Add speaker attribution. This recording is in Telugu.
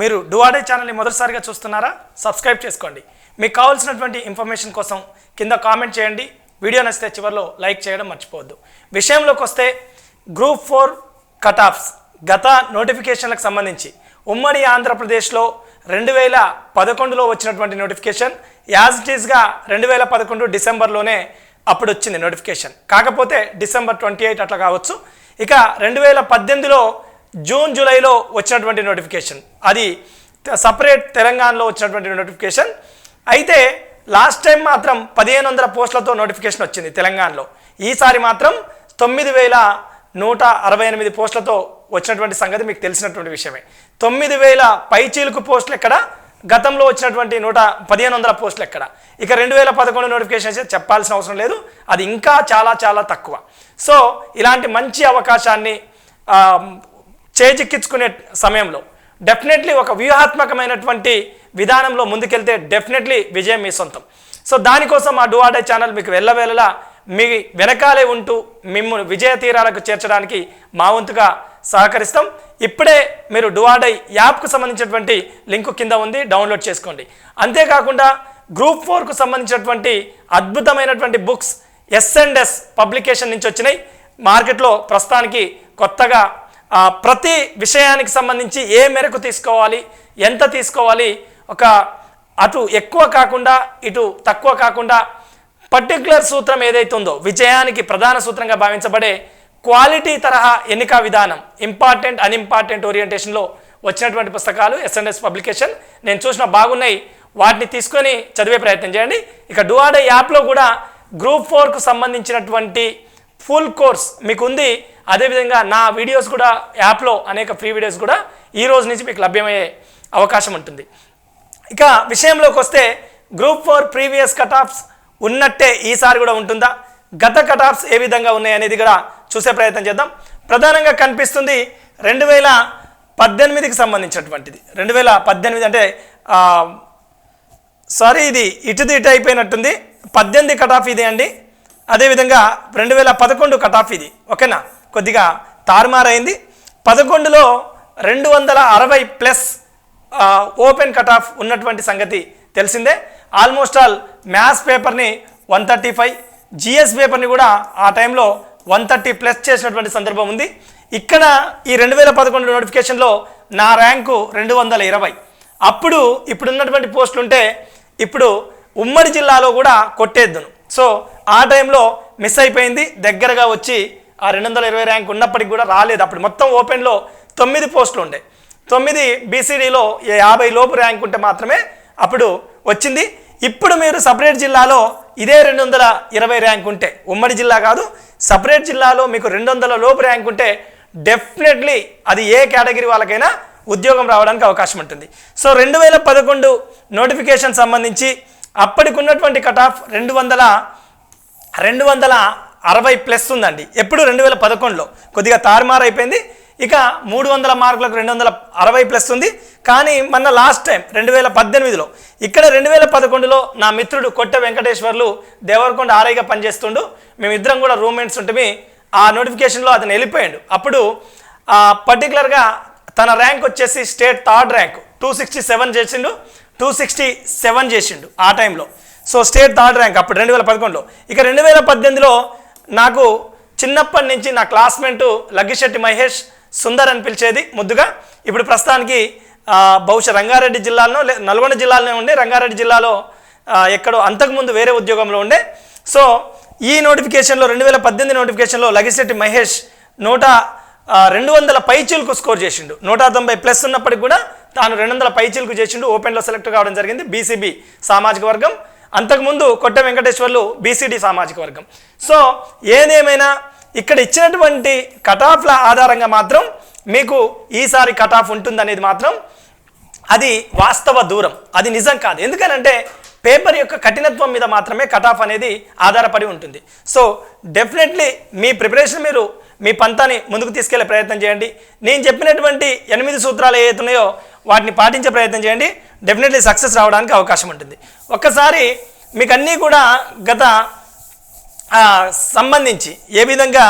Speaker 1: మీరు డువాడే ఛానల్ని మొదటిసారిగా చూస్తున్నారా? సబ్స్క్రైబ్ చేసుకోండి. మీకు కావాల్సినటువంటి ఇన్ఫర్మేషన్ కోసం కింద కామెంట్ చేయండి. వీడియో నచ్చితే చివరిలో లైక్ చేయడం మర్చిపోవద్దు. విషయంలోకి వస్తే గ్రూప్ ఫోర్ కటాఫ్స్ గత నోటిఫికేషన్లకు సంబంధించి ఉమ్మడి ఆంధ్రప్రదేశ్లో రెండు వేల పదకొండులో వచ్చినటువంటి నోటిఫికేషన్ యాజ్ ఇట్ ఈస్గా రెండు వేల పదకొండు డిసెంబర్లోనే అప్పుడు వచ్చింది నోటిఫికేషన్ కాకపోతే డిసెంబర్ ట్వంటీ ఎయిట్ అట్లా కావచ్చు. ఇక రెండు వేల పద్దెనిమిదిలో జూన్ జూలైలో వచ్చినటువంటి నోటిఫికేషన్. అది సపరేట్ తెలంగాణలో వచ్చినటువంటి నోటిఫికేషన్. అయితే లాస్ట్ టైం మాత్రం పదిహేను వందల పోస్టులతో నోటిఫికేషన్ వచ్చింది తెలంగాణలో. ఈసారి మాత్రం తొమ్మిది వేల నూట అరవై ఎనిమిది పోస్టులతో వచ్చినటువంటి సంగతి మీకు తెలిసినటువంటి విషయమే. తొమ్మిది వేల పైచీలకు పోస్టులు ఎక్కడ? గతంలో వచ్చినటువంటి నూట పదిహేను వందల పోస్టులు ఎక్కడ? ఇక రెండు వేల పదకొండు నోటిఫికేషన్ అయితే చెప్పాల్సిన అవసరం లేదు. అది ఇంకా చాలా చాలా తక్కువ. సో ఇలాంటి మంచి అవకాశాన్ని చేజిక్కించుకునే సమయంలో డెఫినెట్లీ ఒక వ్యూహాత్మకమైనటువంటి విధానంలో ముందుకెళ్తే డెఫినెట్లీ విజయం మీ సొంతం. సో దానికోసం ఆ డూఆడే ఛానల్ మీకు వెళ్ళవేళలా మీ వెనకాలే ఉంటూ మిమ్మల్ని విజయ తీరాలకు చేర్చడానికి మా వంతుగా సహకరిస్తాం. ఇప్పుడే మీరు డువాడై యాప్కు సంబంధించినటువంటి లింకు కింద ఉంది డౌన్లోడ్ చేసుకోండి. అంతేకాకుండా గ్రూప్ ఫోర్కు సంబంధించినటువంటి అద్భుతమైనటువంటి books S and S publication నుంచి వచ్చినాయి. మార్కెట్లో ప్రస్తుతానికి కొత్తగా ప్రతి విషయానికి సంబంధించి ఏ మేరకు తీసుకోవాలి ఎంత తీసుకోవాలి ఒక అటు ఎక్కువ కాకుండా ఇటు తక్కువ కాకుండా పర్టికులర్ సూత్రం ఏదైతే ఉందో విజయానికి ప్రధాన సూత్రంగా భావించబడే క్వాలిటీ తరహా ఎన్నిక విధానం ఇంపార్టెంట్ అన్ఇంపార్టెంట్ ఓరియంటేషన్లో వచ్చినటువంటి పుస్తకాలు ఎస్ఎన్ఎస్ పబ్లికేషన్ నేను చూసిన బాగున్నాయి వాటిని తీసుకొని చదివే ప్రయత్నం చేయండి. ఇక డూఆడే యాప్లో కూడా గ్రూప్ ఫోర్కు సంబంధించినటువంటి ఫుల్ కోర్స్ మీకు ఉంది అదేవిధంగా నా వీడియోస్ కూడా యాప్లో అనేక ఫ్రీ వీడియోస్ కూడా ఈ రోజు నుంచి మీకు లభ్యమయ్యే అవకాశం ఉంటుంది. ఇక విషయంలోకి వస్తే గ్రూప్ ఫోర్ ప్రీవియస్ కటాఫ్స్ ఉన్నట్టే ఈసారి కూడా ఉంటుందా? గత కటాఫ్స్ ఏ విధంగా ఉన్నాయి అనేది కూడా చూసే ప్రయత్నం చేద్దాం. ప్రధానంగా కనిపిస్తుంది రెండు వేల పద్దెనిమిదికి సంబంధించినటువంటిది. రెండు వేల పద్దెనిమిది అంటే సారీ ఇది ఇటుది ఇటు అయిపోయినట్టుంది. పద్దెనిమిది కటాఫ్ ఇది అండి. అదేవిధంగా రెండు వేల పదకొండు కటాఫ్ ఇది. ఓకేనా? కొద్దిగా తారుమారైంది. పదకొండులో రెండు వందల అరవై ప్లస్ ఓపెన్ కటాఫ్ ఉన్నటువంటి సంగతి తెలిసిందే. ఆల్మోస్ట్ ఆల్ మ్యాథ్స్ పేపర్ని వన్ థర్టీ ఫైవ్ జిఎస్ పేపర్ని కూడా ఆ టైంలో వన్ థర్టీ ప్లస్ చేసినటువంటి సందర్భం ఉంది. ఇక్కడ ఈ రెండు వేల పదకొండు నోటిఫికేషన్లో నా ర్యాంకు రెండు వందల ఇరవై. అప్పుడు ఇప్పుడున్నటువంటి పోస్టులుంటే ఇప్పుడు ఉమ్మడి జిల్లాలో కూడా కొట్టేద్దును. సో ఆ టైంలో మిస్ అయిపోయింది. దగ్గరగా వచ్చి ఆ రెండు వందల ఇరవై ర్యాంక్ ఉన్నప్పటికి కూడా రాలేదు. అప్పుడు మొత్తం ఓపెన్లో తొమ్మిది పోస్టులు ఉండే. తొమ్మిది బీసీడీలో యాభై లోపు ర్యాంక్ ఉంటే మాత్రమే అప్పుడు వచ్చింది. ఇప్పుడు మీరు సపరేట్ జిల్లాలో ఇదే రెండు వందల ఇరవై ర్యాంక్ ఉంటే ఉమ్మడి జిల్లా కాదు సపరేట్ జిల్లాలో మీకు రెండు వందల లోపు ర్యాంక్ ఉంటే డెఫినెట్లీ అది ఏ కేటగిరీ వాళ్ళకైనా ఉద్యోగం రావడానికి అవకాశం ఉంటుంది. సో రెండు వేల పదకొండు నోటిఫికేషన్ సంబంధించి అప్పటికి ఉన్నటువంటి కట్ ఆఫ్ రెండు వందల రెండు వందల అరవై ప్లస్ ఉందండి. ఎప్పుడు రెండు వేల పదకొండులో. కొద్దిగా తారుమారు అయిపోయింది. ఇక మూడు వందల మార్కులకు రెండు వందల అరవై ప్లస్ ఉంది. కానీ మొన్న లాస్ట్ టైం రెండు వేల పద్దెనిమిదిలో. ఇక్కడ రెండు వేల పదకొండులో నా మిత్రుడు కొట్ట వెంకటేశ్వర్లు దేవరకొండ ఆర్ఐగా పనిచేస్తుండు. మేమిద్దరం కూడా రూమ్మేట్స్ ఉంటే ఆ నోటిఫికేషన్లో అతను వెళ్ళిపోయాడు. అప్పుడు పర్టికులర్గా తన ర్యాంక్ వచ్చేసి state third rank two sixty seven చేసిండు. టూ సిక్స్టీ సెవెన్ చేసిండు ఆ టైంలో సో స్టేట్ థర్డ్ ర్యాంక్ అప్పుడు రెండు వేల పదకొండులో. ఇక రెండు వేల పద్దెనిమిదిలో నాకు చిన్నప్పటి నుంచి నా క్లాస్మేట్ లగ్గిశెట్టి మహేష్ సుందర్ అని పిలిచేది ముద్దుగా. ఇప్పుడు ప్రస్తుతానికి బహుశా రంగారెడ్డి జిల్లాలో లే- నల్గొండ జిల్లాలోనే ఉండే. రంగారెడ్డి జిల్లాలో ఎక్కడో అంతకుముందు వేరే ఉద్యోగంలో ఉండే. సో ఈ నోటిఫికేషన్లో రెండు వేల పద్దెనిమిది నోటిఫికేషన్లో లగిశెట్టి మహేష్ నూట రెండు వందల పైచీలకు స్కోర్ చేసిండు. నూట తొంభై ప్లస్ ఉన్నప్పటికి కూడా తాను రెండు వందల పైచీలకు చేసిండు. ఓపెన్లో సెలెక్ట్ కావడం జరిగింది. బీసీబీ సామాజిక వర్గం. అంతకుముందు కొట్ట వెంకటేశ్వర్లు బీసీడీ సామాజిక వర్గం. సో ఏదేమైనా ఇక్కడ ఇచ్చినటువంటి కటాఫ్ల ఆధారంగా మాత్రం మీకు ఈసారి కటాఫ్ ఉంటుందనేది మాత్రం అది వాస్తవ దూరం. అది నిజం కాదు. ఎందుకనంటే పేపర్ యొక్క కఠినత్వం మీద మాత్రమే కట్ ఆఫ్ అనేది ఆధారపడి ఉంటుంది. సో డెఫినెట్లీ మీ ప్రిపరేషన్ మీరు మీ పంతాన్ని ముందుకు తీసుకెళ్ళే ప్రయత్నం చేయండి. నేను చెప్పినటువంటి ఎనిమిది సూత్రాలు ఏవైతే వాటిని పాటించే ప్రయత్నం చేయండి. డెఫినెట్లీ సక్సెస్ రావడానికి అవకాశం ఉంటుంది. ఒక్కసారి మీకు అన్నీ కూడా గత సంబంధించి ఏ విధంగా